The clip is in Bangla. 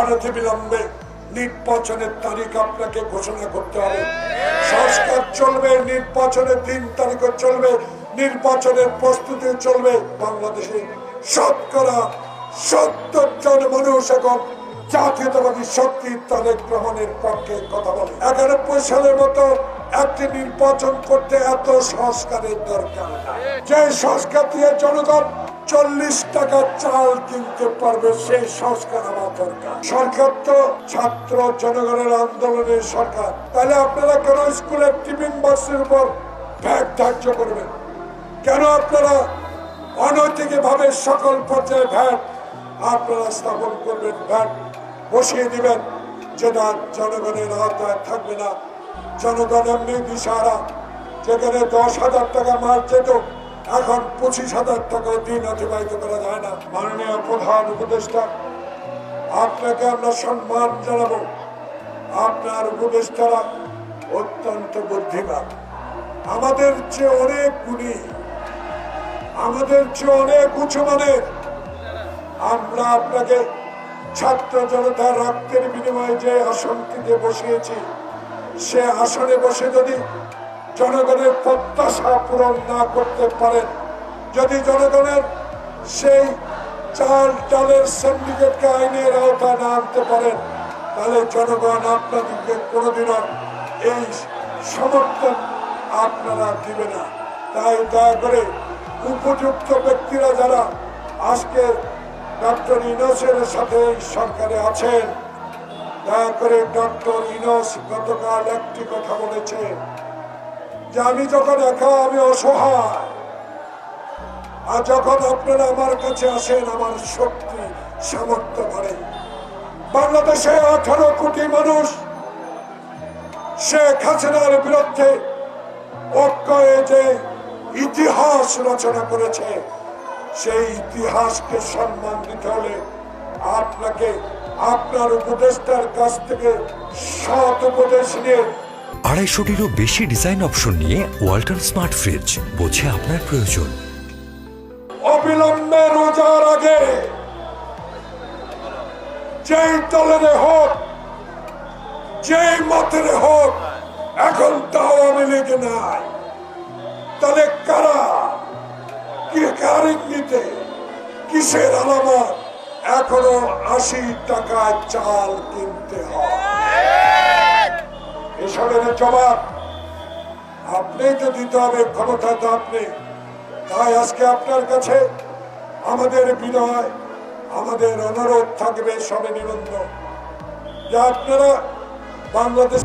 অনতিবিলম্বে নির্বাচনের তারিখ আপনাকে ঘোষণা করতে হবে। সংস্কার চলবে, নির্বাচনের দিন তারিখও চলবে, নির্বাচনের প্রস্তুতি চলবে। বাংলাদেশে শতকরা সত্তর জন মানুষ এখন জাতীয়তাবাদী শক্তি তাদের গ্রহণের পক্ষে কথা বলে। একানব্বই সালের মতো একটি নির্বাচন করতে এত সংস্কারের দরকার। যে সংস্কার দিয়ে জনগণ চল্লিশ টাকা চাল কিনতে পারবে সেই সংস্কার আমার দরকার। সরকার তো ছাত্র জনগণের আন্দোলনের সরকার। তাহলে আপনারা কেন স্কুলের টিফিন বক্সের উপর ভ্যাট ধার্য করবেন? কেন আপনারা অনৈতিক ভাবে সকল পর্যায়ে ভ্যাট আপনারা স্থাপন করবেন? ভ্যাট বসিয়ে দিবেন যেটা জনগণের আওতায় থাকবে না। জনগণ এমনি যেখানে দশ হাজার টাকা মার যেত এখন পঁচিশ হাজার টাকা দিন অতিবাহিত করা যায় না। মাননীয় প্রধান উপদেষ্টা, আপনাকে আমরা সম্মান জানাব। আপনার উপদেষ্টারা অত্যন্ত বুদ্ধিমান। আমাদের চেয়ে অনেক গুণী, আমাদের চেয়ে অনেক উঁচু মানের। আমরা আপনাকে ছাত্র জনতার রক্তের বিনিময়ে যে আসনটিতে বসিয়েছি, সে আসনে বসে যদি জনগণের প্রত্যাশা পূরণ না করতে পারেন। যদি জনগণের সেই চাল ডালের সিন্ডিকেটকে আইনের আওতায় না আনতে পারেন, তাহলে জনগণ আপনাদেরকে কোনোদিনও এই সমর্থন আপনারা দিবে না। তাই দয়া করে উপযুক্ত ব্যক্তিরা যারা আজকে ডক্টর ইনোসের সাথে সরকারে আছেন, দয়া করে ডক্টর ইনোস গতকাল একটি কথা বলেছে যে আমি যখন একা, আমি অসহায়। আর যখন আপনারা আমার কাছে আসেন, আমার শক্তি সামর্থ্য বাড়ে বাংলাদেশে আঠারো কোটি মানুষ শেখ হাসিনার বিরুদ্ধে ঐক্যে যে ইতিহাস রচনা করেছে, সেই ইতিহাসকে সম্মান দিতে হলে আপনাকে, আপনার উপদেষ্টার কাছ থেকে সৎ উপদেশ নিয়ে আড়াইশোটিরও বেশি ডিজাইন অপশন নিয়ে ওয়াল্টন স্মার্ট ফ্রিজ বোঝে আপনার প্রয়োজন। অবিলম্বে রোজার আগে যেই দলের হোক, যেই মতের হোক, এখন তো আওয়ামী লীগ নাই। তাহলে কারা? কি কার ইঙ্গিতে? কিসের আলামত? এখনও আশি টাকায় চাল কিনতে হয়। জবাব, আপনি তো দিতে হবে ক্ষমতা তো আপনি। তাই আজকে আপনার কাছে আমাদের বিনয়, আমাদের অনুরোধ থাকবে সবে নিবন্ধ। যে আপনারা বাংলাদেশ